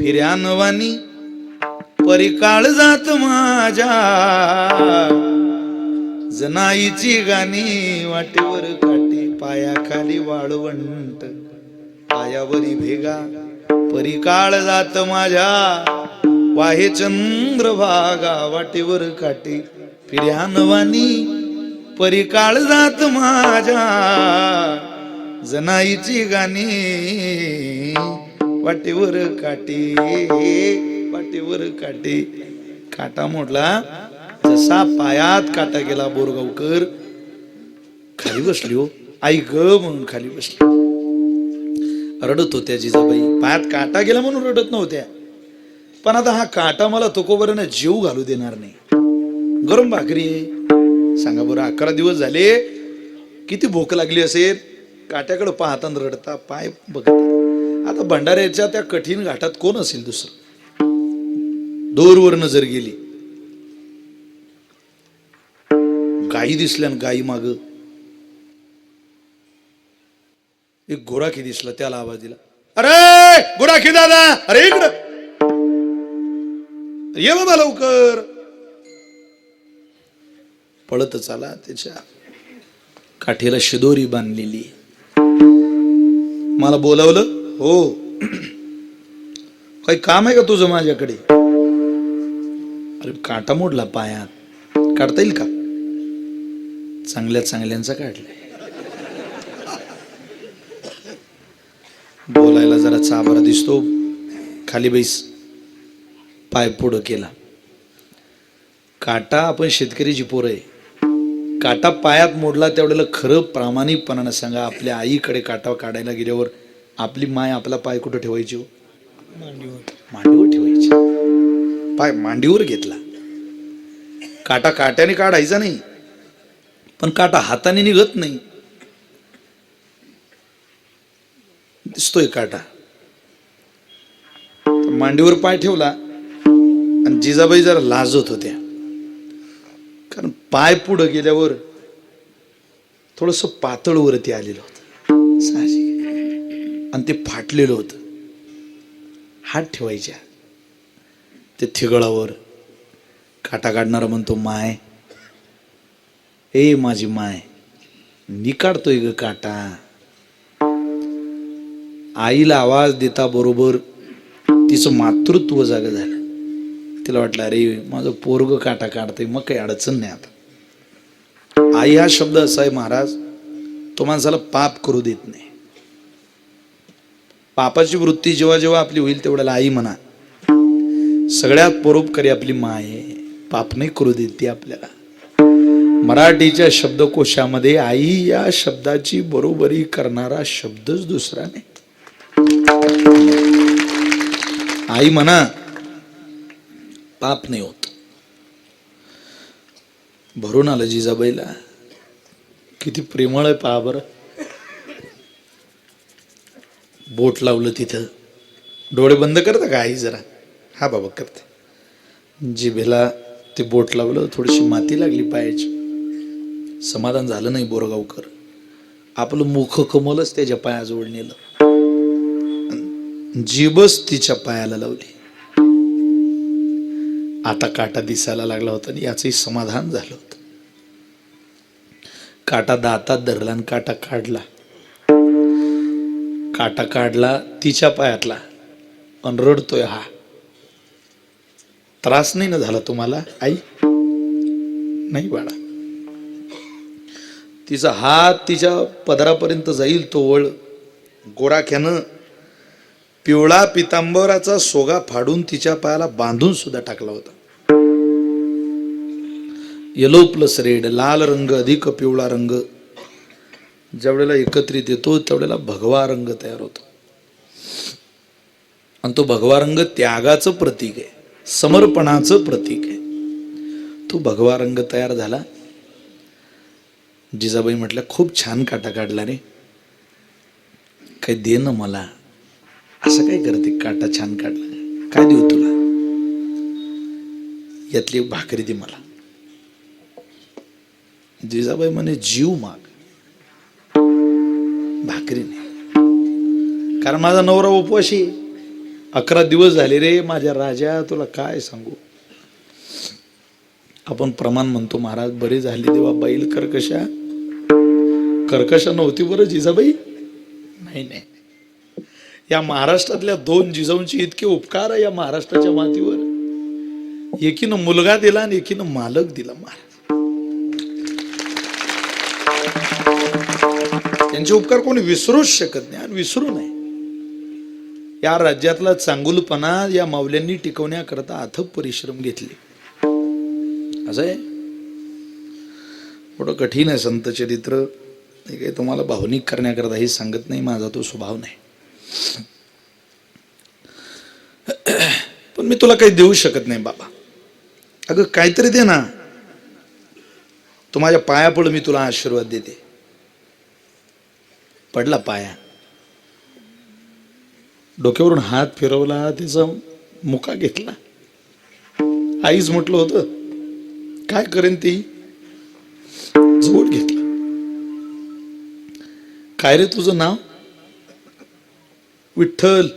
फिर्यानवानी परिकाळ जात माझ्या. जनाईची गाणी वाटेवर काटे पायाखाली वाळवंट. पायावरी भेगा परिकाळ जात माझ्या. वाहे चंद्रभागा वाटेवर काठी फिर्यानवानी परिकाळ जात माझ्या. जनाईची गाणी वाटेवर काठी वाटेवर काटे. काटा मोडला. जसा पायात काटा गेला बोरगावकर. खाली बसली हो. आई ग म्हणून खाली बसली. रडत होत्या जिजाबाई. पायात काटा गेला म्हणून रडत नव्हत्या. पण आता हा काटा मला तुकोबऱ्यानं जीव घालू देणार नाही. गरम भाकरी. सांगा बरं अकरा दिवस झाले. किती भूक लागली असेल? काट्याकडे पाहताना रडता. पाय बघता. आता भंडाऱ्याच्या त्या कठीण घाटात कोण असेल दुसरं? दूरवर नजर गेली. गाई दिसल्या न गाई माग. एक गोराखी दिसला त्याला आवाज दिला. अरे गोराखी दादा अरे इकडं. ये बाबा लवकर. पळत आला त्याच्या काठीला शिदोरी बांधलेली. मला बोलावलं? हो. काही काम आहे का तुझं माझ्याकडे? अरे काटा मोडला पायात. काढता येईल का? चांगल्या चांगल्यांचा काढलाय. बोलायला जरा चाबरा दिसतो. खाली बैस. पाय पुढं केला. काटा आपण शेतकरीची पोरं आहे. काटा पायात मोडला त्यावेळेला खरं प्रामाणिकपणानं सांगा आपल्या आईकडे काटा काढायला गेल्यावर आपली माय आपला पाय कुठं ठेवायची हो? मांडीवर. ठेवायची. पाय मांडीवर घेतला. काटा काट्याने काढायचा नाही. पण काटा हाताने निघत नाही. दिसतोय काटा. मांडीवर पाय ठेवला आणि जिजाबाई जरा लाजत होत्या. कारण पाय पुढं गेल्यावर थोडस पातळ वरती आलेलं होतं. आणि ते फाटलेलं होतं. हात ठेवायच्या. ते थिगळावर काटा काढणारा म्हणतो माय ए माझी माय मी काढतोय ग काटा. आईला आवाज देता बरोबर तिचं मातृत्व जाग झालं. तिला वाटलं अरे माझं पोरग काटा काढतंय मग काही अडचण नाही आता. आई हा शब्द असा आहे महाराज तो माणसाला पाप करू देत नाही. पापाची वृत्ती जेव्हा जेव्हा आपली होईल तेवढ्याला आई म्हणा. सगळ्यात परोपकारी आपली माय आहे. पाप नाही करू देते ती आपल्याला. मराठीच्या शब्दकोशामध्ये आई या शब्दाची बरोबरी करणारा शब्दच दुसरा नाही. आई म्हणा पाप नाही होत. भरून आलं जिजाबाईला. किती प्रेमळ आहे पहा बरं. बोट लावलं तिथं. डोळे बंद करता का आई जरा? हा बाबा करते. जिभेला ते बोट लावलं थोडीशी माती लागली पायाची. समाधान झालं नाही बोरगावकर. आपलं मुख कमलच त्याच्या पायाजवळ नेलं. जीबच तिच्या पायाला लावली. आता काटा दिसायला लागला होता आणि याचंही समाधान झालं होतं. काटा दातात धरला आणि काटा काढला. काटा काढला तिच्या पायातला. आणि रडतोय हा. त्रास नाही ना झाला तुम्हाला आई? नाही बाळा. तिचा हात तिच्या पदरापर्यंत जाईल तो वळ. गोराख्यानं पिवळा पितांबराचा सोगा फाडून तिच्या पायाला बांधून सुद्धा टाकला होता. येलो प्लस रेड लाल रंग अधिक पिवळा रंग. ज्यावेळेला एकत्रित येतो त्यावेळेला भगवा रंग तयार होतो. आणि तो भगवा रंग त्यागाचं प्रतीक आहे समर्पणाचं प्रतीक आहे. तो भगवा रंग तयार झाला. जिजाबाई म्हटल्या खूप छान काटा काढला रे. काही दे ना मला. असं काय करते? काटा छान काढला. काय देऊ तुला? यातली भाकरी दे मला. जिजाबाई म्हणे जीव माग. भाकरी कारण माझा नवरा उपवाशी अकरा दिवस झाले रे माझ्या राजा तुला काय सांगू? आपण प्रमाण म्हणतो महाराज बरे झाले तेव्हा बैल कर्कशा. कर्कशा नव्हती बरं जिजाबाई? नाही नाही. या महाराष्ट्रातल्या दोन जिजाऊंचे इतके उपकार आहे या महाराष्ट्राच्या मातीवर. एकीनं मुलगा दिला आणि एकीनं मालक दिला महाराज. त्यांचे उपकार कोणी विसरूच शकत नाही आणि विसरू नये. या राज्यातला चांगुलपणा या मावल्यांनी टिकवण्याकरता अथक परिश्रम घेतले. असं आहे. थोडं कठीण आहे संत चरित्र. हे काही तुम्हाला भावनिक करण्याकरता हे सांगत नाही माझा तो स्वभाव नाही. पण मी तुला काही देऊ शकत नाही बाबा. अगं काहीतरी दे ना. तू माझ्या पाया पड मी तुला आशीर्वाद देते. पडला पाया. डोक्यावरून हात फिरवला त्याचा मुका घेतला. आईच म्हटलं होतं काय करेन ती? जवळ घेतला. काय रे तुझं नाव? विठ्ठल.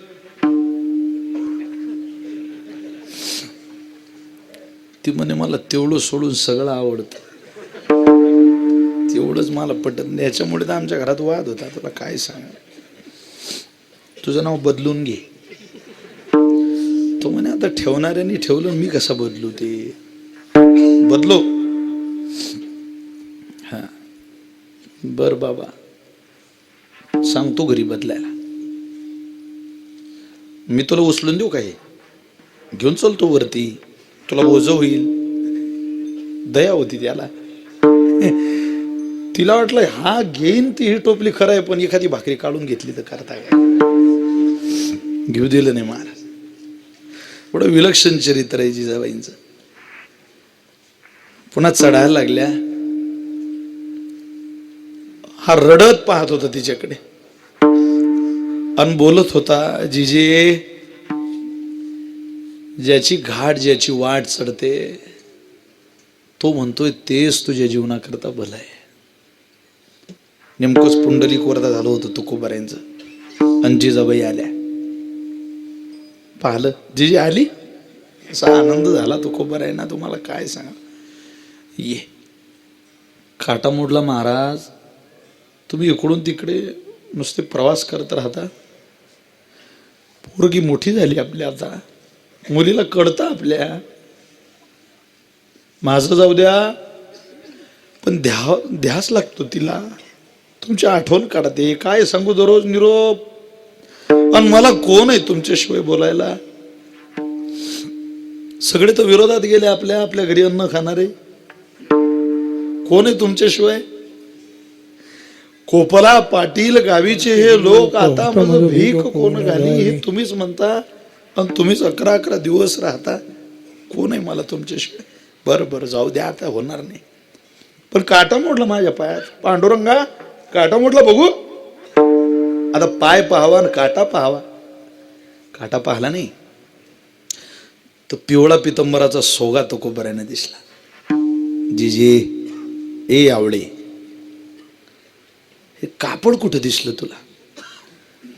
ती म्हणे मला तेवढं सोडून सगळं आवडतं. तेवढंच मला पटत नाही. याच्यामुळे तर आमच्या घरात वाद होता. तुला काय सांग? तुझं नाव बदलून घे. तो म्हणे आता ठेवणाऱ्यांनी ठेवलं मी कसा बदलू ते? बदलो. हा. बर बाबा. सांगतो घरी बदलायला. मी तुला उचलून देऊ काय घेऊन चलतो वरती. तुला ओझ होईल. दया होती त्याला. तिला वाटलं हा घेईन ती ही टोपली खरं आहे पण एखादी भाकरी काढून घेतली तर करता काय? घेऊ दिलं नाही महाराज. एवढं विलक्षण चरित्र आहे जिजाबाईंचं. पुन्हा चढायला लागल्या. हा रडत पाहत होता तिच्याकडे. अन बोलत होता जिजे ज्याची घाट ज्याची वाट चढते तो म्हणतोय तेच तुझ्या जीवनाकरता भलं आहे. नेमकंच पुंडलिक वरदा झालं होतं तुकोबाऱ्यांचं. आणि जिजाबाई आल्या. पाहिलं? जिजी आली? असा आनंद झाला तुकोबाराय ना तुम्हाला काय सांगा? ये. काटा मोडला महाराज. तुम्ही इकडून तिकडे नुसते प्रवास करत राहता. पोरगी मोठी झाली आपल्या आता. मुलीला कळतं आपल्या. माझं जाऊ द्या. पण ध्या ध्यास लागतो तिला. तुमची आठवण काढते काय सांगू दररोज निरोप? आणि मला कोण आहे तुमच्याशिवाय बोलायला? सगळे तर विरोधात गेले आपल्या आपल्या घरी अन्न खाणारे. कोण आहे तुमच्याशिवाय? कोपला पाटील गावीचे हे लोक आता मग भीक कोण घाली हे तुम्हीच म्हणता? आणि तुम्हीच अकरा अकरा दिवस राहता. कोण आहे मला तुमच्याशिवाय? बरं बरं जाऊ द्या आता होणार नाही. पण काटा मोडला माझ्या पायात. पांडुरंगा काटा म्हटलं बघू. आता पाय पाहावा आणि काटा पाहावा. काटा पाहला नाही. तो पिवळा पितंबराचा सोगा तो कोबऱ्याने दिसला. जिजे ए आवडे. हे कापड कुठं दिसलं तुला?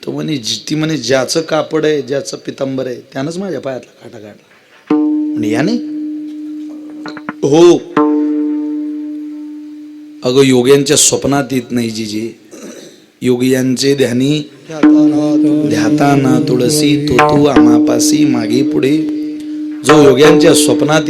तो म्हणे जि- ती म्हणे ज्याचं कापड आहे ज्याचं पितंबर आहे त्यानंच माझ्या पायातला काटा काढला. म्हणे याने? हो. अगं योग्यांच्या स्वप्नात येत नाही जिजे. योगियांचे ध्यानी ध्याता ना तुळसी तो तू आमापासी मागे पुढे. जो योग्यांच्या स्वप्नात